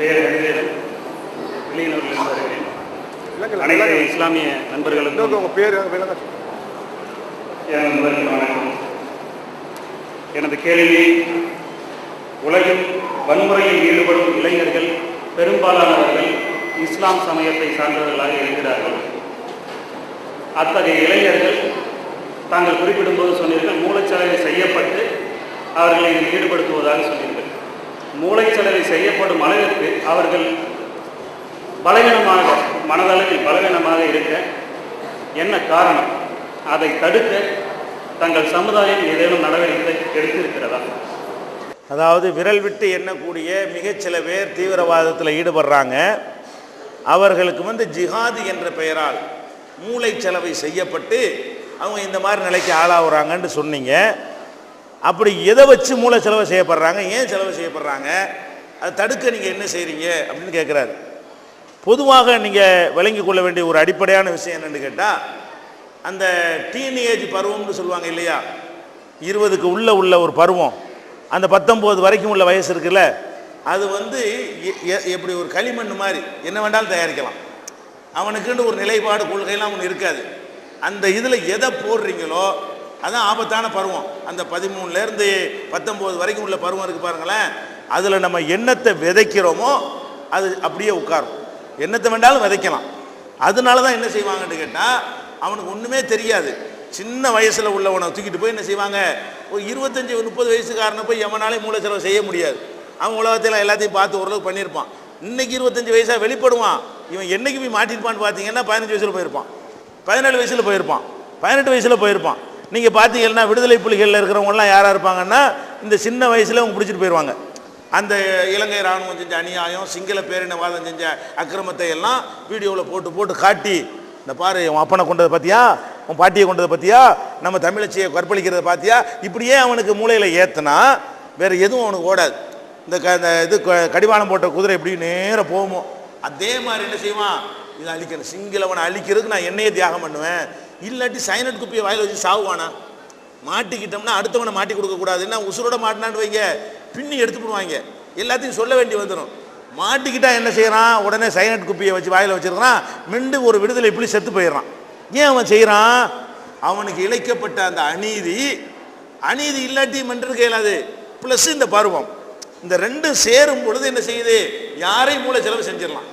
பெயர் ஹரிதேவன் வெளியினவர்கள் வருகிறேன் அனைத்து இஸ்லாமிய நண்பர்களுக்கும் உங்கள் பேர் என் வணக்கம். எனது கேள்வி உலகில் வன்முறையில் ஈடுபடும் இளைஞர்கள் பெரும்பாலானவர்கள் இஸ்லாம் சமயத்தை சார்ந்தவர்களாக இருக்கிறார்கள். அத்தகைய இளைஞர்கள் தாங்கள் குறிப்பிடும்போது சொன்னீர்கள் மூளைச்சலவை செய்யப்பட்டு அவர்களை இதில் ஈடுபடுத்துவதாக சொன்னீர்கள். மூளைச்சலவை செய்யப்படும் அளவிற்கு அவர்கள் பலவீனமாக மனதளவில் பலவீனமாக இருக்க என்ன காரணம்? அதை தடுக்க தங்கள் சமுதாயம் ஏதேனும் நடவடிக்கை எடுத்திருக்கிறதா? அதாவது விரல் விட்டு எண்ணக்கூடிய மிகச் சில பேர் தீவிரவாதத்தில் ஈடுபடுறாங்க. அவர்களுக்கு வந்து ஜிஹாது என்ற பெயரால் மூளை செலவை செய்யப்பட்டு அவங்க இந்த மாதிரி நிலைக்கு ஆளாகுறாங்கன்னு சொன்னீங்க. அப்படி எதை வச்சு மூளை செலவு செய்யப்படுறாங்க ஏன் செலவு செய்யப்படுறாங்க அதை தடுக்க நீங்கள் என்ன செய்கிறீங்க அப்படின்னு கேட்குறாரு பொதுவாக நீங்கள் விளங்கி கொள்ள வேண்டிய ஒரு அடிப்படையான விஷயம் என்னென்னு கேட்டால் அந்த டீனேஜ் பருவம்னு சொல்லுவாங்க இல்லையா? இருபதுக்கு உள்ள உள்ள ஒரு பருவம். அந்த பத்தொம்போது வரைக்கும் உள்ள வயசு இருக்குல்ல அது வந்து எ- எ- எப்படி ஒரு களிமண் மாதிரி என்ன வேண்டாலும் தயாரிக்கலாம். அவனுக்குன்னு ஒரு நிலைப்பாடு கொள்கைலாம் ஒன்று இருக்காது. அந்த இதில் எதை போடுறீங்களோ அதுதான் ஆபத்தான பருவம். அந்த பதிமூணுலேருந்து பத்தொம்போது வரைக்கும் உள்ள பருவம் இருக்குது பாருங்களேன். அதில் நம்ம எண்ணத்தை விதைக்கிறோமோ அது அப்படியே உட்காரும். என்னத்தை வேண்டாலும் விதைக்கலாம். அதனால தான் என்ன செய்வாங்கன்னு கேட்டால் அவனுக்கு ஒன்றுமே தெரியாது. சின்ன வயசில் உள்ளவனை தூக்கிட்டு போய் என்ன செய்வாங்க? ஒரு இருபத்தஞ்சி முப்பது வயசுக்காரனை போய் எவனாலே மூளை செலவு செய்ய முடியாது. அவன் உலகத்தில் எல்லாத்தையும் பார்த்து ஓரளவுக்கு பண்ணியிருப்பான். இன்னைக்கு இருபத்தஞ்சி வயசாக வெளிப்படுவான். இவன் என்றைக்கு போய் மாட்டிருப்பான்னு பார்த்தீங்கன்னா பதினஞ்சு வயசில் போயிருப்பான். பதினேழு வயசில் போயிருப்பான். பதினெட்டு வயசில் போயிருப்பான். நீங்கள் பார்த்தீங்கன்னா விடுதலை புலிகளில் இருக்கிறவங்கலாம் யாராக இருப்பாங்கன்னா இந்த சின்ன வயசில் அவங்க பிடிச்சிட்டு போயிடுவாங்க அந்த இலங்கை ராணுவம் செஞ்ச அநியாயம் சிங்கள பேரினவாதம் செஞ்ச அக்கிரமத்தை எல்லாம் வீடியோவில் போட்டு போட்டு காட்டி இந்த பாரு உன் அப்பனை கொண்டதை பார்த்தியா உன் பாட்டியை கொண்டதை பார்த்தியா நம்ம தமிழச்சியை கற்பழிக்கிறத பார்த்தியா இப்படியே அவனுக்கு மூளையில் ஏற்றுனா வேறு எதுவும் அவனுக்கு ஓடாது. இந்த க இந்த இது க- கடிவாளம் போட்ட குதிரை எப்படி நேராக போகுமோ. அதே மாதிரி என்ன செய்வான்? இதை அழிக்கணும். சிங்களவனை அழிக்கிறதுக்கு நான் என்னையே தியாகம் பண்ணுவேன். இல்லாட்டி சைனட் குப்பியை வாயில் வச்சு சாவுவானா? மாட்டிக்கிட்டோம்னா அடுத்தவனை மாட்டி கொடுக்கக்கூடாது என்ன உசுரோட மாட்டினான்னு வைங்க. பின்னி எடுத்து போடுவாங்க. எல்லாத்தையும் சொல்ல வேண்டி வந்துடும் மாட்டிக்கிட்டா என்ன செய்கிறான் உடனே சைனட் குப்பியை வச்சு வாயில் வச்சிருக்கிறான். மிண்டு ஒரு விடுதலை இப்படி செத்து போயிடுறான். ஏன் அவன் செய்கிறான் அவனுக்கு இழைக்கப்பட்ட அந்த அநீதி அநீதி இல்லாட்டி மன்றது இயலாது ப்ளஸ் இந்த பருவம். இந்த ரெண்டும் சேரும் பொழுது என்ன செய்யுது? யாரையும் மூளை செலவு செஞ்சிடலாம்.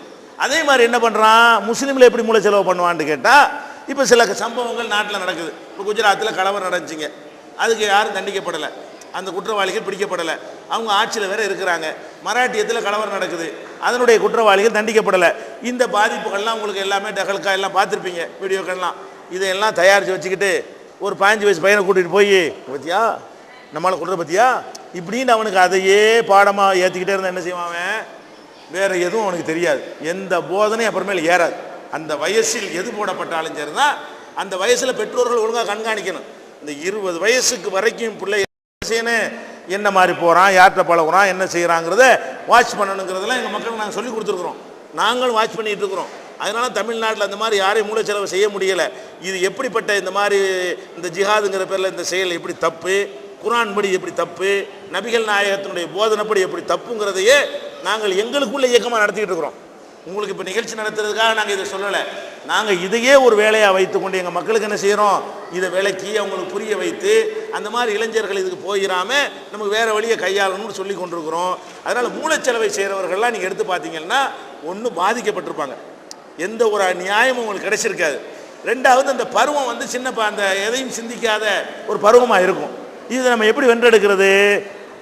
அதே மாதிரி என்ன பண்ணுறான் முஸ்லீமில் எப்படி மூளை செலவு பண்ணுவான்னு கேட்டால் இப்போ சில சம்பவங்கள் நாட்டில் நடக்குது. இப்போ குஜராத்தில் கலவரம் நடந்துச்சுங்க. அதுக்கு யாரும் தண்டிக்கப்படலை. அந்த குற்றவாளிகள் பிடிக்கப்படலை. அவங்க ஆட்சியில் வேற இருக்கிறாங்க. மராட்டியத்தில் கலவரம் நடக்குது. அதனுடைய குற்றவாளிகள் தண்டிக்கப்படலை. இந்த பாதிப்புகள்லாம் உங்களுக்கு எல்லாமே டகல்கா எல்லாம் பார்த்துருப்பீங்க வீடியோக்கள்லாம். இதையெல்லாம் தயாரித்து வச்சுக்கிட்டு ஒரு பதினஞ்சு வயசு பையனை கூட்டிகிட்டு போய் பத்தியா? நம்மளை கொடுற பத்தியா? இப்படின்னு அவனுக்கு அதையே பாடமாக ஏற்றிக்கிட்டே இருந்தால் என்ன செய்வான் அவன்? வேறு எதுவும் அவனுக்கு தெரியாது. எந்த போதனையும் அப்புறமேல ஏறாது. அந்த வயசில் எது போடப்பட்டாலும் சரிதான். அந்த வயசில் பெற்றோர்கள் ஒழுங்காக கண்காணிக்கணும். இந்த இருபது வயசுக்கு வரைக்கும் பிள்ளை செய்யணும் என்ன மாதிரி போகிறான் யார்கிட்ட பழகுறான் என்ன செய்கிறாங்கிறத வாட்ச் பண்ணணுங்கிறதெல்லாம் எங்கள் மக்களுக்கு நாங்கள் சொல்லி கொடுத்துருக்குறோம். நாங்களும் வாட்ச் பண்ணிகிட்டு இருக்கிறோம். அதனால தமிழ்நாட்டில் அந்த மாதிரி யாரையும் மூலச்செலவு செய்ய முடியலை. இது எப்படிப்பட்ட இந்த மாதிரி இந்த ஜிஹாதுங்கிற பேரில் இந்த செயல் எப்படி தப்பு குரான் படி எப்படி தப்பு நபிகள் நாயகத்தினுடைய போதனைப்படி எப்படி தப்புங்கிறதையே நாங்கள் எங்களுக்குள்ள இயக்கமாக நடத்திக்கிட்டு இருக்கிறோம். உங்களுக்கு இப்போ நிகழ்ச்சி நடத்துறதுக்காக நாங்கள் இதை சொல்லலை. நாங்கள் இதையே ஒரு வேலையாக வைத்துக்கொண்டு எங்கள் மக்களுக்கு என்ன செய்கிறோம் இதை விளக்கி அவங்களுக்கு புரிய வைத்து அந்த மாதிரி இளைஞர்கள் இதுக்கு போயிடாம நமக்கு வேறு வழியை கையாளணும்னு சொல்லி கொண்டிருக்கிறோம். அதனால் மூலச்செலவை செய்கிறவர்கள்லாம் நீங்கள் எடுத்து பார்த்தீங்கன்னா ஒன்று பாதிக்கப்பட்டிருப்பாங்க. எந்த ஒரு நியாயமும் உங்களுக்கு கிடைச்சிருக்காது. ரெண்டாவது அந்த பருவம் வந்து சின்ன அந்த எதையும் சிந்திக்காத ஒரு பருவமாக இருக்கும். இது நம்ம எப்படி வென்றெடுக்கிறது?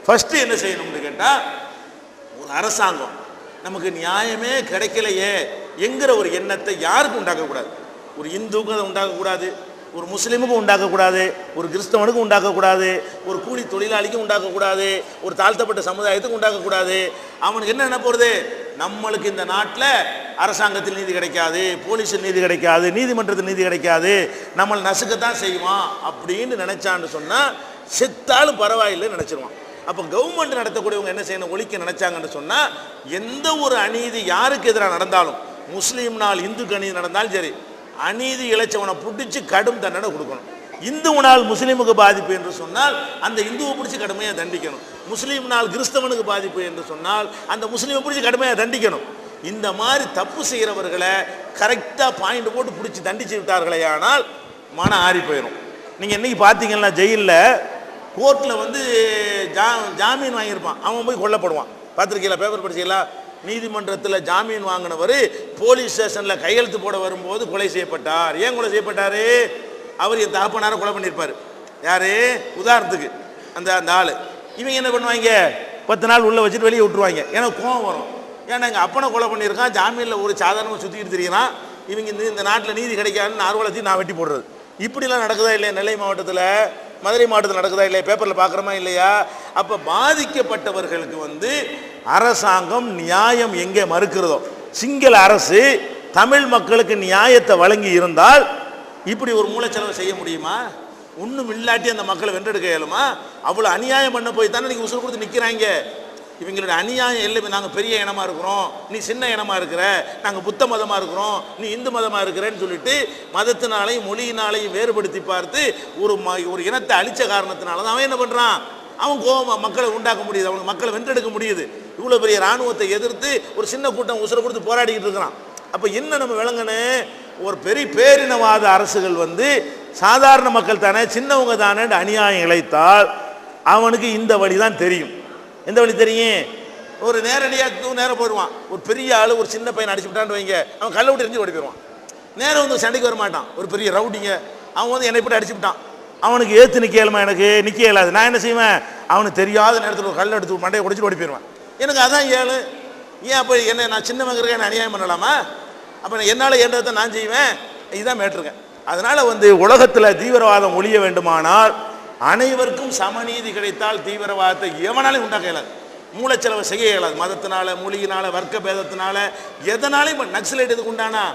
ஃபஸ்ட்டு என்ன செய்யணும்னு கேட்டால் ஒரு அரசாங்கம். நமக்கு நியாயமே கிடைக்கலையே என்கிற ஒரு எண்ணத்தை யாருக்கும் உண்டாக்கக்கூடாது ஒரு இந்துவுக்கும் அதை உண்டாக்கக்கூடாது ஒரு முஸ்லீமுக்கும் உண்டாக்கக்கூடாது ஒரு கிறிஸ்தவனுக்கும் உண்டாக்கக்கூடாது ஒரு கூலி தொழிலாளிக்கும் உண்டாக்கக்கூடாது ஒரு தாழ்த்தப்பட்ட சமுதாயத்துக்கும் உண்டாக்கக்கூடாது அவனுக்கு என்ன என்ன போகிறது நம்மளுக்கு இந்த நாட்டில் அரசாங்கத்தில் நீதி கிடைக்காது போலீஸில் நீதி கிடைக்காது நீதிமன்றத்தில் நீதி கிடைக்காது. நம்மளை நசுக்கத்தான் செய்வான் அப்படின்னு நினச்சான்னு சொன்னால் செத்தாலும் பரவாயில்லைன்னு நினச்சிருவான். அப்போ கவர்மெண்ட் நடத்தக்கூடியவங்க என்ன செய்யணும்? ஒழிக்க நினைச்சாங்கன்னு சொன்னால் எந்த ஒரு அநீதி யாருக்கு எதிராக நடந்தாலும் முஸ்லீம்னால் இந்துக்கு அநீதி நடந்தாலும் சரி அநீதி இழைச்சவனை பிடிச்சி கடும் தண்டனை கொடுக்கணும். இந்துவனால் முஸ்லீமுக்கு பாதிப்பு என்று சொன்னால் அந்த இந்துவை பிடிச்சி கடுமையாக தண்டிக்கணும். முஸ்லீம்னால் கிறிஸ்தவனுக்கு பாதிப்பு என்று சொன்னால் அந்த முஸ்லீமை பிடிச்சி கடுமையாக தண்டிக்கணும். இந்த மாதிரி தப்பு செய்கிறவர்களை கரெக்டாக பாயிண்ட் போட்டு பிடிச்சி தண்டிச்சு விட்டார்களே ஆனால் மன ஆறி போயிடும் நீங்கள் இன்றைக்கி பார்த்தீங்கன்னா ஜெயிலில் கோர்ட்டில் வந்து ஜா ஜாமீன் வாங்கியிருப்பான். அவன் போய் கொல்லப்படுவான். பார்த்துருக்கீங்களா பேப்பர் படிச்சீங்களா நீதிமன்றத்தில் ஜாமீன் வாங்கினவர் போலீஸ் ஸ்டேஷனில் கையெழுத்து போட வரும்போது கொலை செய்யப்பட்டார். ஏன் கொலை செய்யப்பட்டார்? அவர் என் தகப்பனாரை கொலை பண்ணியிருப்பார். யார்? உதாரணத்துக்கு அந்த அந்த ஆள். இவங்க என்ன பண்ணுவாங்க? பத்து நாள் உள்ளே வச்சுட்டு வெளியே விட்டுருவாங்க. ஏன்னா கோவம் வரும். ஏன்னா எங்கள் அப்பனை கொலை பண்ணியிருக்கான். ஜாமீனில் ஒரு சாதாரணமாக சுற்றிக்கிட்டு திரியிறான் இவங்க இந்த இந்த நாட்டில் நீதி கிடைக்காதுன்னு நார்வலத்தையும் நான் வெட்டி போடுறது. இப்படிலாம் நடக்குதா இல்லையா நெல்லை மாவட்டத்தில்? மதுரை மாவட்டத்தில் நடக்குதா இல்லையா? பேப்பரில் பார்க்குறோமா இல்லையா? அப்போ பாதிக்கப்பட்டவர்களுக்கு வந்து அரசாங்கம் நியாயம் எங்கே மறுக்கிறதோ? சிங்கள அரசு தமிழ் மக்களுக்கு நியாயத்தை வழங்கி இருந்தால் இப்படி ஒரு மூலச்செலவு செய்ய முடியுமா? ஒன்றும் இல்லாட்டி அந்த மக்களை வென்றெடுக்க இயலுமா? அவ்வளோ அநியாயம் பண்ண போய் தானே நீங்கள் உசுறு கொடுத்து நிற்கிறாங்க இவங்களோட அநியாயம் எல்லாமே நாங்கள் பெரிய இனமா இருக்கிறோம். நீ சின்ன இனமாக இருக்கிற நாங்கள் புத்த மதமாக இருக்கிறோம். நீ இந்து மதமாக இருக்கிறேன்னு சொல்லிட்டு மதத்தினாலையும் மொழியினாலையும் வேறுபடுத்தி பார்த்து ஒரு ம ஒரு இனத்தை அழிச்ச காரணத்தினால தான் அவன் என்ன பண்ணுறான் அவன் கோபம் மக்களை உண்டாக்க முடியுது. அவனுக்கு மக்களை வென்றெடுக்க முடியுது. இவ்வளோ பெரிய இராணுவத்தை எதிர்த்து ஒரு சின்ன கூட்டம் உசுரை கொடுத்து போராடிக்கிட்டு இருக்கிறான். அப்போ என்ன நம்ம விளங்கணும் ஒரு பெரிய பேரினவாத அரசுகள் வந்து சாதாரண மக்கள் தானே சின்னவங்க தானே அநியாயம் இழைத்தால் அவனுக்கு இந்த வழி தான் தெரியும். எந்த வழி தெரியும்? ஒரு நேரடியாக நேரம் போயிடுவான். ஒரு பெரிய ஆள் ஒரு சின்ன பையன் அடிச்சு விட்டான்னு வைங்க. அவன் கல்லை விட்டு எரிஞ்சு ஓடி போயிடுவான். நேரம் வந்து சண்டைக்கு வர மாட்டான். ஒரு பெரிய ரவுடிங்க. அவன் வந்து என்னை போட்டு அடிச்சு விட்டான். அவனுக்கு ஏற்று நிற்க எனக்கு? நிற்க இயலாது. நான் என்ன செய்வேன்? அவனுக்கு தெரியாத நேரத்தில் ஒரு கல்லை எடுத்து மண்டையை உடைச்சிட்டு ஓடி போயிடுவான். எனக்கு அதான் ஏழு. ஏன் அப்போ என்ன நான் சின்னவங்க இருக்க என்ன அநியாயம் பண்ணலாமா? அப்போ என்னால் ஏன்றதை நான் செய்வேன். இதுதான் மேட்ருங்க அதனால் வந்து உலகத்தில் தீவிரவாதம் ஒழிய வேண்டுமானால் அனைவருக்கும் சமநீதி கிடைத்தால் தீவிரவாதத்தை எவனாலையும் உண்டாக்க இயலாது. மூளைச்செலவை செய்ய இயலாது. மதத்தினால மொழியினால வர்க்க பேதத்தினால எதனாலையும் இப்போ நக்சலைட் எதுக்கு உண்டானா?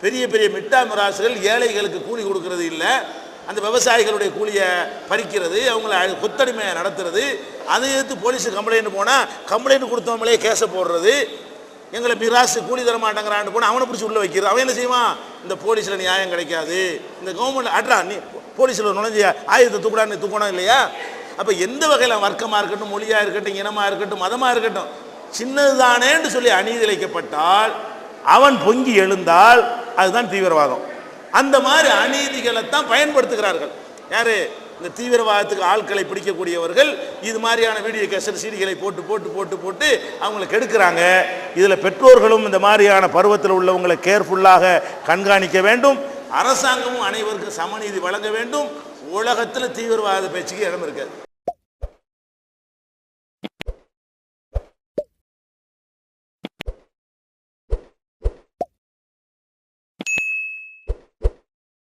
பெரிய பெரிய மிட்டா மிராசுகள் ஏழைகளுக்கு கூலி கொடுக்கறது இல்லை. அந்த விவசாயிகளுடைய கூலியை பறிக்கிறது அவங்கள கொத்தடிமையை நடத்துறது அதை எடுத்து போலீஸு கம்ப்ளைண்ட் போனால் கம்ப்ளைண்ட் கொடுத்தவங்களே கேஸை போடுறது எங்களை மிராசு கூலி தர மாட்டேங்கிறான்னு போனால் அவனை பிடிச்சி உள்ளே வைக்கிறது. அவன் என்ன செய்வான்? இந்த போலீஸில் நியாயம் கிடைக்காது. இந்த கவர்மெண்ட் அட்ரா நீ போலீஸில் நுழைஞ்சிய? ஆயுதத்தை தூக்குடான்னு தூக்கணும் இல்லையா? அப்போ எந்த வகையில் வர்க்கமாக இருக்கட்டும் மொழியாக இருக்கட்டும் இனமாக இருக்கட்டும் மதமாக இருக்கட்டும் சின்னதுதானேன்னு சொல்லி அநீதிழைக்கப்பட்டால் அவன் பொங்கி எழுந்தால் அதுதான் தீவிரவாதம். அந்த மாதிரி அநீதிகளை தான் பயன்படுத்துகிறார்கள். யாரு? இந்த தீவிரவாதத்துக்கு ஆட்களை பிடிக்கக்கூடியவர்கள் இது மாதிரியான வீடியோ கேசட் சீடிகளை போட்டு போட்டு போட்டு போட்டு அவங்கள கெடுக்கிறாங்க. இதில் பெற்றோர்களும் இந்த மாதிரியான பருவத்தில் உள்ளவங்களை கேர்ஃபுல்லாக கண்காணிக்க வேண்டும். அரசாங்கமும் அனைவருக்கும் சமநீதி வழங்க வேண்டும். உலகத்தில் தீவிரவாத பேச்சுக்கு இடம் இருக்காது.